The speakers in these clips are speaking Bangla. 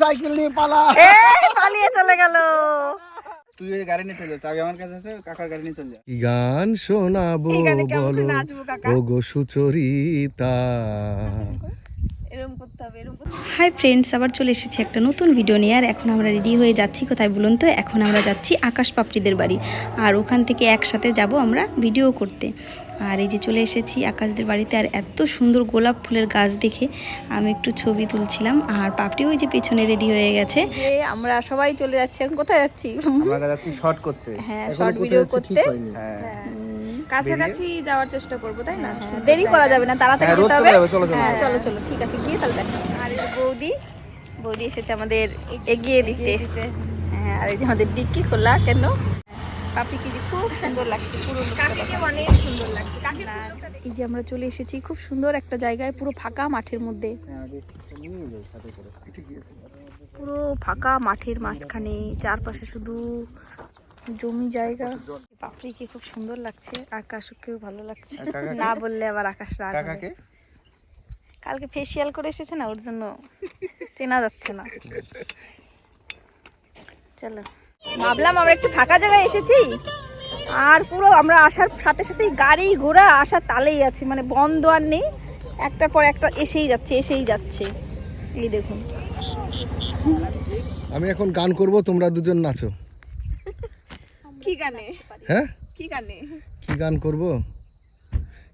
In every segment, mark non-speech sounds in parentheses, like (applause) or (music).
সাইকেল নিয়ে পালা। এই পালিয়ে চলে গেল। তুই ওই গাড়ি নিয়ে চলে যা চাবি আমার কাছে আছে কাকার গাড়ি নিয়ে চলে যা। কি গান শোনাবো বলো? নাচবো কাকা? ও গো সুচরিতা হাই ফ্রেন্ডস আবার চলে এসেছি একটা নতুন ভিডিও নিয়ে আর এখন আমরা রেডি হয়ে যাচ্ছি। কোথায় বলুন তো? এখন আমরা যাচ্ছি আকাশ পাপড়িদের বাড়ি। আর ওখান থেকে একসাথে যাব আমরা ভিডিও করতে। আর এই যে চলে এসেছি আকাশদের বাড়িতে আর এত সুন্দর গোলাপ ফুলের গাছ দেখে আমি একটু ছবি তুলছিলাম আর পাপড়ি ওই যে পেছনে রেডি হয়ে গেছে। আমরা সবাই চলে যাচ্ছি। এখন কোথায় যাচ্ছি? আমরা যাচ্ছি শর্ট করতে। হ্যাঁ শর্ট ভিডিও করতে। হ্যাঁ। কাছাকাছি যাওয়ার চেষ্টা করব তাই না? দেরি করা যাবে না তাড়াতাড়ি হ্যাঁ, যেতে হবে। চলো, চলো। হ্যাঁ চলো চলো ঠিক আছে গিয়ে তাহলে দেখা আর এই বৌদি বৌদি এসেছে আমাদের এগিয়ে দিতে। হ্যাঁ আর এই যে আমাদের ডিক্কি খোলা কেন? পাপড়ি কি যে খুব সুন্দর লাগছে পুরো অনেক সুন্দর লাগছে এই যে আমরা চলে এসেছি খুব সুন্দর একটা জায়গায় পুরো ফাঁকা মাঠের মধ্যে। পুরো ফাঁকা মাঠের মাঝখানে চারপাশে শুধু জমি জায়গা। পাপড়িকে খুব সুন্দর লাগছে আকাশকেও ভালো লাগছে। না বললে আবার আকাশ রাগ হবে। কালকে ফেসিয়াল করে এসেছে না ওর জন্য চেনা যাচ্ছে না। চলো। ভাবলাম আমরা একটু ফাঁকা জায়গায় এসেছি। আর পুরো আমরা আসার সাথে সাথেই গাড়ি ঘোড়া আসার তালেই আছে মানে বন্ধ আর নেই। একটার পর একটা এসেই যাচ্ছে এসেই যাচ্ছে। এই দেখুন। আমি এখন গান করব তোমরা দুজন নাচো। কি গানে? হ্যাঁ? কি গানে? কি গান করব?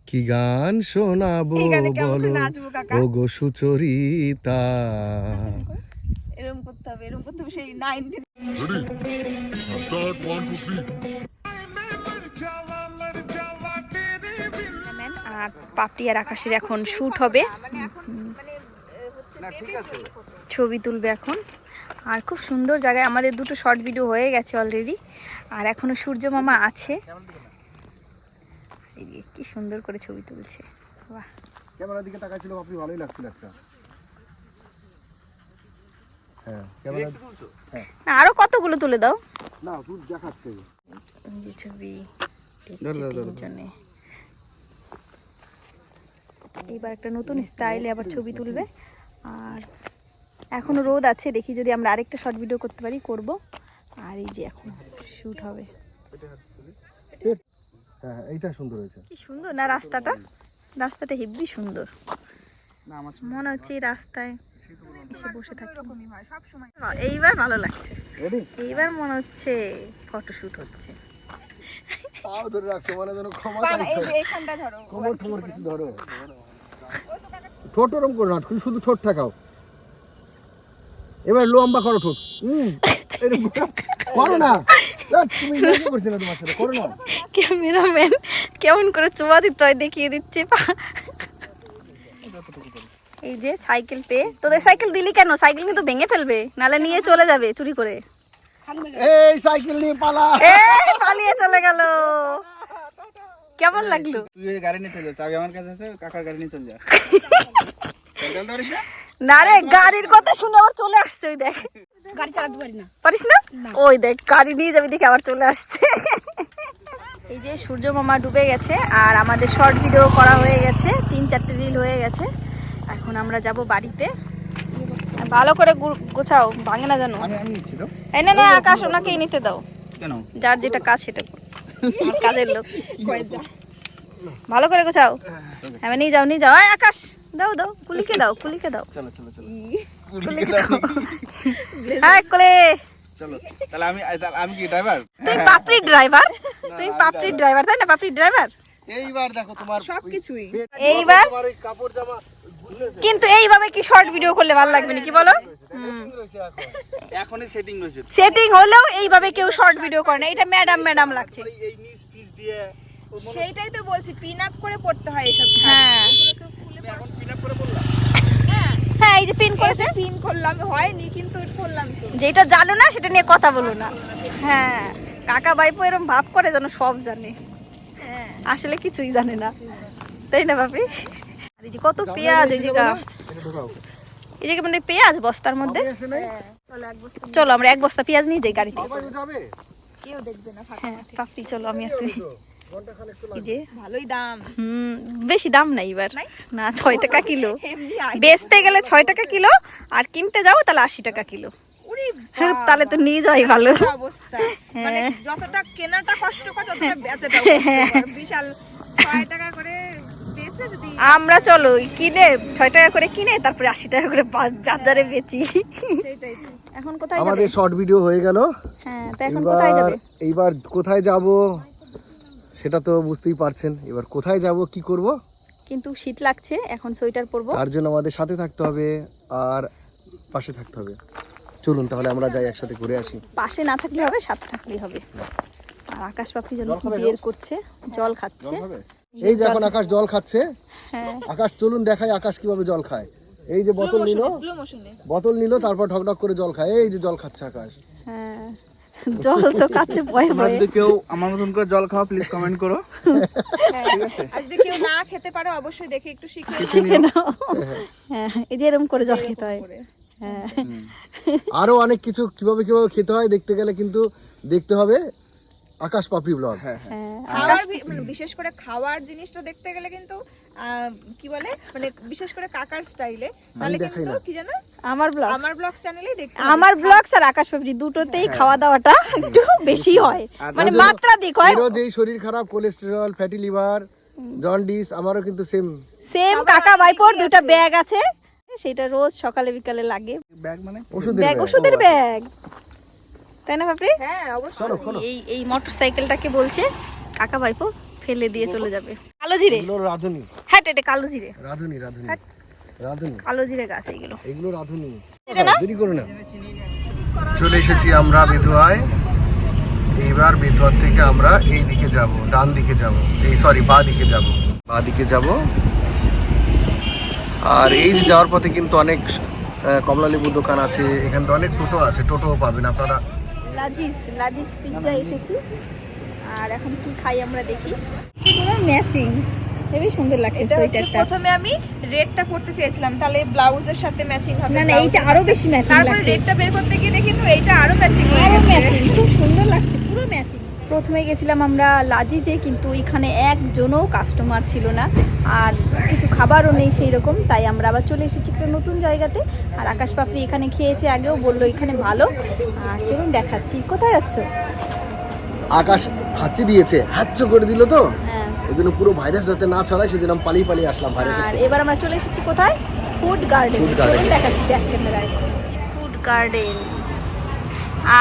কি গান শোনাবো বলো? নাচবো কাকা? ও গো সুচরিতা। এরকম করতে হবে এরকম করতে হবে সেই নাইনটি. আর পাপড়ি আর আকাশের এখন শুট হবে। না ঠিক আছে। ছবি তুলবে এখন। আর খুব সুন্দর জায়গায় আমাদের দুটো শর্ট ভিডিও হয়ে গেছে অলরেডি আর এখনও সূর্য মামা আছে। কি সুন্দর করে ছবি তুলছে। বাহ। ক্যামেরার দিকে তাকাইছিল আপনি ভালোই লাগছিল একটা। হ্যাঁ না আরও কতগুলো তুলে দাও। না তুই দেখাচ্ছে। এই যে ছবি। তিনজনে এবার একটা নতুন স্টাইলে আবার ছবি তুলবে। আর এখনও রোদ আছে দেখি যদি আমরা আরেকটা শর্ট ভিডিও করতে পারি করব। আর এই যে এখন শুট হবে। হ্যাঁ হ্যাঁ, এইটা সুন্দর হয়েছে। কি সুন্দর না রাস্তাটা? রাস্তাটা হেব্বি সুন্দর। মনে হচ্ছে এই রাস্তায় এসে বসে থাকি। এইবার ভালো লাগছে। এইবার মনে হচ্ছে ফটোশুট হচ্ছে। তাও ধরে রাখছো মানে যেন ক্ষমা এই চাইছো। যে এখানটা ধরো কোমর ঠোমর কিছু ধরো। ঠোঁট ওরম করো না শুধু ঠোঁট ঠাকাও এবার লম্বা করো ঠোঁট। হুম করো। না। ক্যামেরাম্যান কেমন করে চুমা দিতে হয় দেখিয়ে দিচ্ছে পা- এই যে সাইকেল পেয়ে তোদের সাইকেল দিলি কেন? সাইকেল কিন্তু ভেঙে ফেলবে নালে নিয়ে চলে যাবে চুরি করে। এই সাইকেল নিয়ে পালা। এই পালিয়ে চলে গেল। কেমন লাগল? তুই গাড়ি নিয়ে চলে যা চাবি আমার কাছে আছে কাকার গাড়ি নিয়ে চলে যা। না? রে গাড়ির কথা শুনে আবার চলে আসছে ওই দেখ। গাড়ি চালাতে পারি না। পারিস না? ওই দেখ গাড়ি নিয়ে যাবি দেখে আবার চলে আসছে। এই যে সূর্য মামা ডুবে গেছে আর আমাদের শর্ট ভিডিও করা হয়ে গেছে তিন চারটে রিল হয়ে গেছে। এখন আমরা যাব বাড়িতে। ভালো করে গোছাও ভাঙে না জানো আমি আমি নিচ্ছি তো। এই না না আকাশ ওনাকেই নিতে দাও। কেন? যার যেটা কাজ সেটা (laughs) কাজের লোক। ভালো করে গোছাও। হ্যাঁ নিয়ে যাও নিয়ে যাও। আকাশ দাও দাও কুলিকে দাও কুলিকে দাও। চলো চলো চলো। কুলিকে দাও। হ্যাঁ কোলে। চলো তাহলে আমি আমি কি ড্রাইভার তুই পাপড়ি ড্রাইভার তুই পাপড়ি ড্রাইভার তাই না? পাপড়ি ড্রাইভার এইবার দেখো তোমার সবকিছুই। এইবার? তোমার কাপড় জামা কিন্তু এইভাবে কি শর্ট ভিডিও করলে ভালো লাগবে নাকি বলো? এখনই সেটিং রয়েছে। সেটিং হলেও এইভাবে কেউ শর্ট ভিডিও করে না। এটা ম্যাডাম ম্যাডাম লাগছে। এই নিচ পিস দিয়ে সেইটাই তো বলছি পিন আপ করে পড়তে হয় এসব হ্যাঁ। এখন পিন আপ করে বললাম হ্যাঁ। এই যে পিন করেছে। পিন করলাম হয়নি কিন্তু করলাম তো। যেটা জানো না সেটা নিয়ে কথা বলো না। হ্যাঁ। কাকা বাইপো এরকম ভাব করে যেন সব জানে। আসলে কিছুই জানে না। তাই না বাপি কত পেঁয়াজ এই জায়গা মধ্যে পেঁয়াজ বস্তার মধ্যে। চলো আমরা এক বস্তা পেঁয়াজ নিয়ে যাই গাড়িতে। কেউ দেখবে না হ্যাঁ পাপড়ি চলো আমি আর তুই যে। ভালোই দাম। হুম বেশি দাম নাই এবার। না ছয় টাকা কিলো। বেচতে গেলে ছয় টাকা কিলো আর কিনতে যাব তাহলে আশি টাকা কিলো। হ্যাঁ, তাহলে তো নিয়ে যাই ভালো। মানে হ্যাঁ। যতটা কেনাটা ততটা বেচাটা বিশাল ছয় টাকা করে আমরা চলো কিনে ছয় টাকা করে কিনে তারপরে আশি টাকা করে বাজারে বেচি। এখন কোথায় আমাদের শর্ট ভিডিও হয়ে গেল। হ্যাঁ তো এখন কোথায় এবার যাবে? এইবার কোথায় যাব সেটা তো বুঝতেই পারছেন। এবার কোথায় যাব কি করব? কিন্তু শীত লাগছে এখন সোয়েটার পরবো। তার জন্য আমাদের সাথে থাকতে হবে আর পাশে থাকতে হবে। চলুন তাহলে আমরা যাই একসাথে ঘুরে আসি। পাশে না থাকলে হবে সাথে থাকলেই হবে। আর আকাশ পাখি যেন বের করছে জল খাচ্ছে। এই যে এখন আকাশ জল খাচ্ছে। হ্যাঁ। আকাশ চলুন দেখাই আকাশ কীভাবে জল খায়। এই যে বোতল নিল। বোতল নিল তারপর ঢকঢক করে জল খায়। এই যে জল খাচ্ছে আকাশ। হ্যাঁ। জল তো খাচ্ছে ভয়ে ভয়ে। যদি কেউ আমার মতন করে জল খাও প্লিজ কমেন্ট করো। আর যদি কেউ না খেতে পারো অবশ্যই দেখে একটু শিখে শিখে নাও। হ্যাঁ এই যে এরকম করে জল খেতে হয়। হ্যাঁ। আরও অনেক কিছু কীভাবে কীভাবে খেতে হয় দেখতে গেলে কিন্তু দেখতে হবে। আকাশ পাপড়ি ব্লগ। হ্যাঁ খাওয়ার মানে বিশেষ করে খাওয়ার জিনিসটা দেখতে গেলে কিন্তু কি বলে মানে বিশেষ করে কাকার স্টাইলে তাহলে কিন্তু কি জানো? আমার ব্লগ আমার ব্লগ চ্যানেলেই দেখতে আমার ব্লগস আর আকাশ পাপড়ি দুটোতেই খাওয়া দাওয়াটা একটু বেশি হয়। মানে মাত্রা দিক হয়। এরও যেই শরীর খারাপ কোলেস্টেরল ফ্যাটি লিভার জন্ডিস আমারও কিন্তু সেম সেম কাকা ভাইপোর দুটো ব্যাগ আছে। সেটা রোজ সকালে বিকালে লাগে। ব্যাগ মানে? ওষুধের ব্যাগ ওষুধের ব্যাগ তাই না পাপড়ি হ্যাঁ অবশ্যই। এই এই মোটর সাইকেলটাকে বলছে কাকা ভাইপো ফেলে দিয়ে চলে যাবে। কালো জিরে? রাধুনি। হ্যাঁ এটা কালো জিরে। রাধুনি রাধুনি। রাধুনি। কালো জিরে গাছ এইগুলো। এগুলো রাধুনি। দেরি করো না। চলে এসেছি আমরা বেতুয়ায় এইবার বেতুয়ার থেকে আমরা এই দিকে যাব ডান দিকে যাব। এই সরি বা দিকে যাব। বা দিকে যাব। আর এই যে যাওয়ার পথে কিন্তু অনেক আহ, কমলা লেবুর দোকান আছে এখানে তো অনেক টোটো আছে টোটোও পাবেন। আপনারা লাজিস লাজিস পিৎজা এসেছি। আর এখন কি খাই আমরা দেখি। পুরো ম্যাচিং হেবি সুন্দর লাগছে এটা সোয়েটারটা প্রথমে আমি রেডটা করতে চেয়েছিলাম তাহলে ব্লাউজের সাথে ম্যাচিং হবে। না না এইটা আরও বেশি ম্যাচিং লাগছে। তারপর রেডটা বের করতে গিয়ে দেখি তো এইটা আরও ম্যাচিং আরও ম্যাচিং খুব সুন্দর লাগছে পুরো ম্যাচিং প্রথমে গেছিলাম আমরা লাজিজে কিন্তু এখানে একজনও কাস্টমার ছিল না। আর কিছু খাবারও নেই সেই রকম তাই আমরা আবার চলে এসেছি একটা নতুন জায়গাতে। আর আকাশ পাপড়ি এখানে খেয়েছে আগেও বলল এখানে ভালো। আর চলুন দেখাচ্ছি কোথায় যাচ্ছ? আকাশ হাঁচি দিয়েছে হাচ্চ করে দিল তো। হ্যাঁ। ওই জন্য পুরো ভাইরাস যাতে না ছড়ায় সেজন্য আমি পালিয়ে পালিয়ে আসলাম ভাইরাসের আর এবার আমরা চলে এসেছি কোথায়? Food garden Food garden. দেখাচ্ছি ব্যাক ক্যামেরায়। ফুড গার্ডেন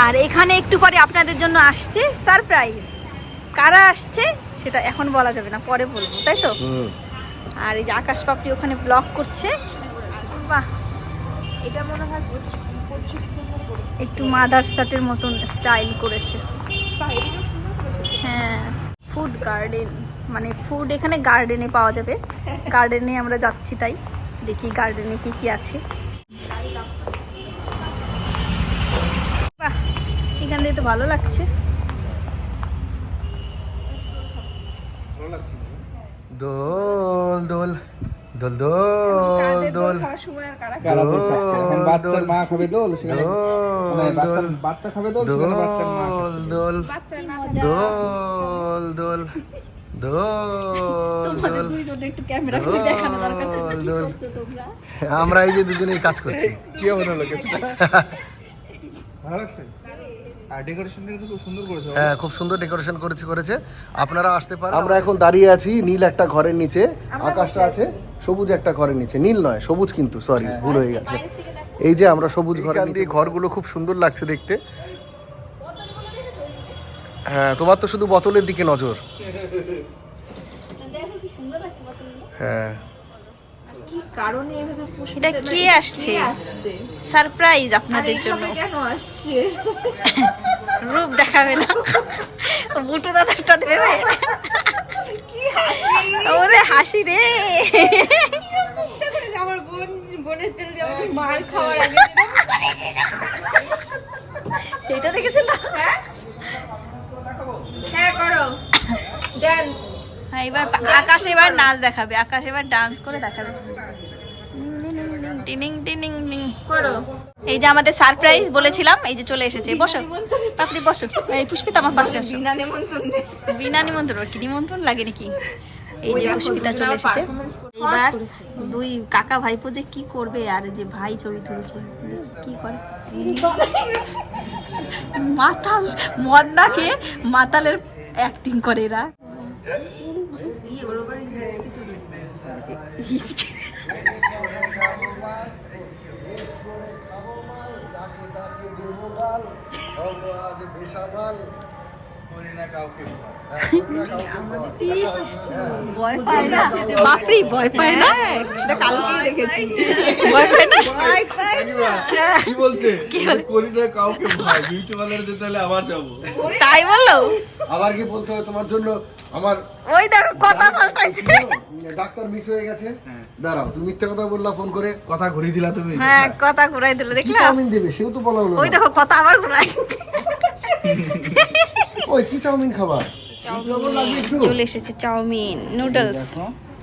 আর এখানে একটু পরে আপনাদের জন্য আসছে সারপ্রাইজ। কারা আসছে সেটা এখন বলা যাবে না পরে বলব তাই তো? আর এই যে আকাশ পাপড়ি ওখানে ব্লক করছে। বাহ এটা মনে হয় একটু মাদার সাটের মতন স্টাইল করেছে। হ্যাঁ ফুড গার্ডেন মানে ফুড এখানে গার্ডেনে পাওয়া যাবে। (laughs) গার্ডেনে আমরা যাচ্ছি তাই দেখি গার্ডেনে কি কি আছে বাহ এখান দিয়ে তো ভালো লাগছে। দোল দোল দোল দোল দোল দোল দোল, দোল। আমরা এই যে দুজনেই কাজ করছি। কি মনে হলো (laughs) ভালো লাগছে? ডেকোরেশনটা কিন্তু খুব সুন্দর করেছে হ্যাঁ খুব সুন্দর ডেকোরেশন করেছে করেছে। আপনারা আসতে পারেন। আমরা এখন দাঁড়িয়ে আছি নীল একটা ঘরের নিচে। আকাশটা আছে। সবুজ একটা ঘরের নিচে। নীল নয় সবুজ কিন্তু সরি ভুল হয়ে গেছে। এই যে আমরা সবুজ ঘরের নিচে। ঘরগুলো খুব সুন্দর লাগছে দেখতে। হ্যাঁ তোমার তো শুধু বোতলের দিকে নজর। দেখো কি সুন্দর লাগছে বাতাসগুলো। হ্যাঁ। কারণে এভাবে এটা কে আসছে? সারপ্রাইজ আপনাদের জন্য। কেন আসছে? রূপ দেখাবে না। বুটু দাদাটা দেবে। ওরে হাসি রে। আমার বোন বোনের ছেলে যেমন মার খাওয়ার আগে সেটা দেখেছিল হ্যাঁ? করো। ড্যান্স হ্যাঁ এবার আকাশ এবার নাচ দেখাবে। আকাশ এবার ডান্স করে দেখাবে। টিনিং টিনিং করো। এই যে আমাদের সারপ্রাইজ বলেছিলাম এই যে চলে এসেছে। বসো। পাপড়ি বসো। এই পুষ্পিতা আমার পাশে আসো। বিনা নেমন্তন্ন বিনা নিমন্ত্রণ আর কি নিমন্ত্রণ লাগে নাকি? এই যে পুষ্পিতা চলে এসেছে। এবার দুই কাকা ভাইপো যে কি করবে আর যে ভাই ছবি তুলছে। কি করে? মাতাল মদ না খেয়ে মাতালের অ্যাক্টিং করে এরা। ভয় আজ না বাপরি ভয় পায় না? সেটা কালকেই দেখেছি। ভয় পায় না? কি বলছে? করি না কাউকে ভাই বিউটি পার্লার যেতে হলে আবার যাব। তাই বলল আবার কি বলতে হবে তোমার জন্য? আমার ওই দেখো কথা পাল্টাইছে। ডাক্তার মিস হয়ে গেছে। দাঁড়াও তুমি মিথ্যে কথা বললা ফোন করে কথা ঘুরিয়ে দিলা তুমি। হ্যাঁ কথা ঘুরাই দিল দেখলা দেবে? সেও তো বলা হলো ওই দেখো কথা আবার ঘুরাই। (laughs) ওই কি চাউমিন খাবার চলে এসেছে চাউমিন নুডলস।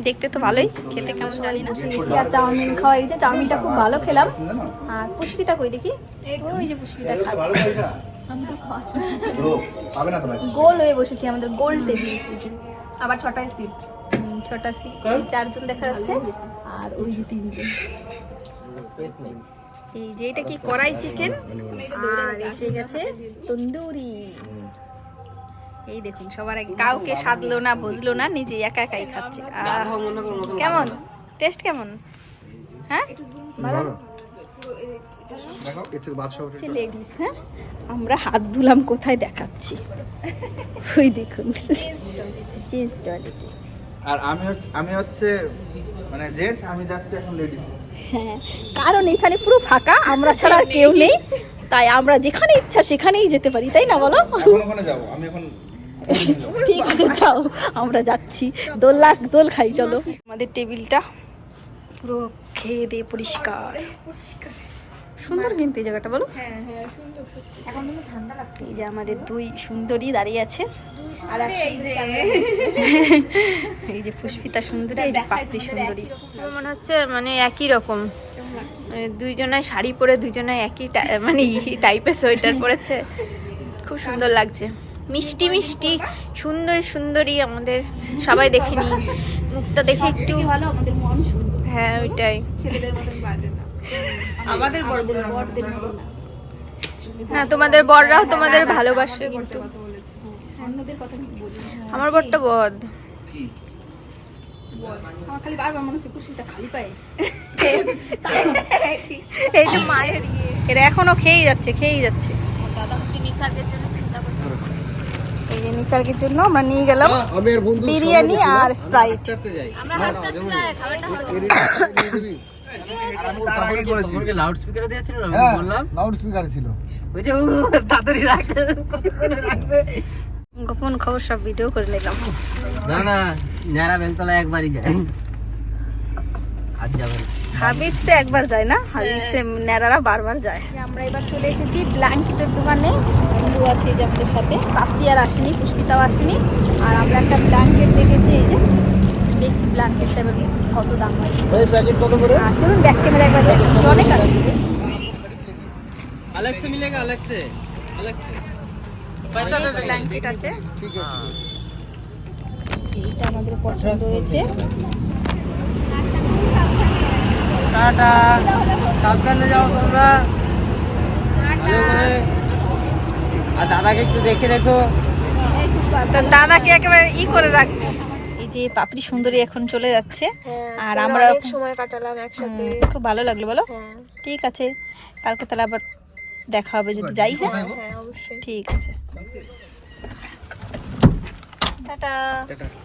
দেখতে তো ভালোই খেতে কেমন জানি না। গেছি আর চাউমিন খাওয়া গেছে চাউমিনটা খুব ভালো খেলাম। আর পুষ্পিতা কই দেখি? ওই যে পুষ্পিতা খাচ্ছে। পাবে না তোমার গোল হয়ে বসেছি আমাদের গোল টেবিল আবার ছটায় সিট ছটা সিট এই চারজন দেখা যাচ্ছে। আর ওই যে তিনজন। এই যে এটা কি কড়াই চিকেন আর এসে গেছে তন্দুরি। এই দেখুন সবার আগে কাউকে সাধলো না বুঝলো না নিজে একা একাই খাচ্ছে। কেমন? টেস্ট কেমন? হ্যাঁ? লেডিস হ্যাঁ? আমরা হাত ধুলাম কোথায় দেখাচ্ছি? ওই দেখুন। চেঞ্জ টয়লেটে আর আমি হচ্ছে আমি হচ্ছে মানে জেন্টস আমি যাচ্ছি এখন লেডিস হ্যাঁ কারণ এখানে পুরো ফাঁকা আমরা ছাড়া আর কেউ নেই। তাই আমরা যেখানে ইচ্ছা সেখানেই যেতে পারি তাই না বলো? এখন ওখানে যাব আমি এখন ঠিক আছে যাও আমরা যাচ্ছি। দোল লাখ দোল খাই চলো। আমাদের টেবিলটা পুরো খেয়ে দিয়ে পরিষ্কার। সুন্দর কিন্তু এই জায়গাটা বলো। এই যে আমাদের দুই সুন্দরী দাঁড়িয়ে আছে। এই যে। পুষ্পিতা সুন্দরী এই যে পাপড়ি সুন্দরী। মনে হচ্ছে মানে একই রকম। মানে দুইজনায় শাড়ি পরে দুইজনায় একই টা- মানে টাইপের সোয়েটার পরেছে। খুব সুন্দর লাগছে। মিষ্টি মিষ্টি সুন্দর সুন্দরী আমাদের সবাই দেখিনি মুখটা দেখে একটু ভালো আমাদের মন সুন্দর। হ্যাঁ ওইটাই। আমাদের বড়দের বড়দের হ্যাঁ তোমাদের বড়রাও তোমাদের ভালোবাসে কিন্তু। আমার বড়টা বদ। আমার খালি বারবার মনে হচ্ছে কুসুমটা খালি পায়ে। এইটা মায়ের ইয়ে। এরা এখনও খেয়েই যাচ্ছে খেয়েই যাচ্ছে। এই যে নিসার্গের জন্য আমরা নিয়ে গেলাম বন্ধু বিরিয়ানি আর স্প্রাইট হ্যাঁ যে গোপন খবর সব ভিডিও করে নিলাম। না বেলতলা একবারই যায়। না। হাবিবসে একবার যায় না? হাবিবসে ন্যাড়ারা বারবার যায়। আমরা এবার চলে এসেছি ব্ল্যাঙ্কেটের দোকানে। বন্ধু আছে এই যে আমাদের সাথে পাপড়ি আর আসেনি পুষ্পিতাও আসেনি আর আমরা একটা ব্ল্যাঙ্কেট দেখেছি এই যে দেখছি ব্ল্যাঙ্কেটটা এবার কত দাম হয় এই প্যাকেট কত করে আর চলুন ব্যাক ক্যামেরা একবার দেখাচ্ছি অনেক আছে अलग से मिलेगा अलग से अलग से पैसा दे देंगे ব্ল্যাঙ্কেট আছে ঠিক আছে এইটা আমাদের পছন্দ হয়েছে टाटा সাবধানে যাও তোমরা ভালো করে। আর দাদাকে একটু দেখে রেখো তো দাদাকে একেবারে ই করে রাখ। এই যে পাপড়ি সুন্দরী এখন চলে যাচ্ছে। আর আমরা অনেক সময় কাটালাম একসাথে। খুব ভালো লাগল বলো। ঠিক আছে কালকে তাহলে আবার দেখা হবে যদি যাই হ্যাঁ? হ্যাঁ অবশ্যই। ঠিক আছে।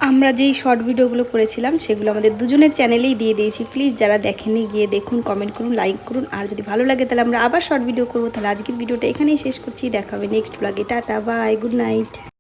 আমরা যেই শর্ট ভিডিওগুলো করেছিলাম সেগুলো আমাদের দুজনের চ্যানেলেই দিয়ে দিয়েছি। প্লিজ যারা দেখেনি গিয়ে দেখুন কমেন্ট করুন লাইক করুন। আর যদি ভালো লাগে তাহলে আমরা আবার শর্ট ভিডিও করব। তাহলে আজকের ভিডিওটা এখানেই শেষ করছি। দেখাবে নেক্সট ব্লগে টাটা বাই গুড নাইট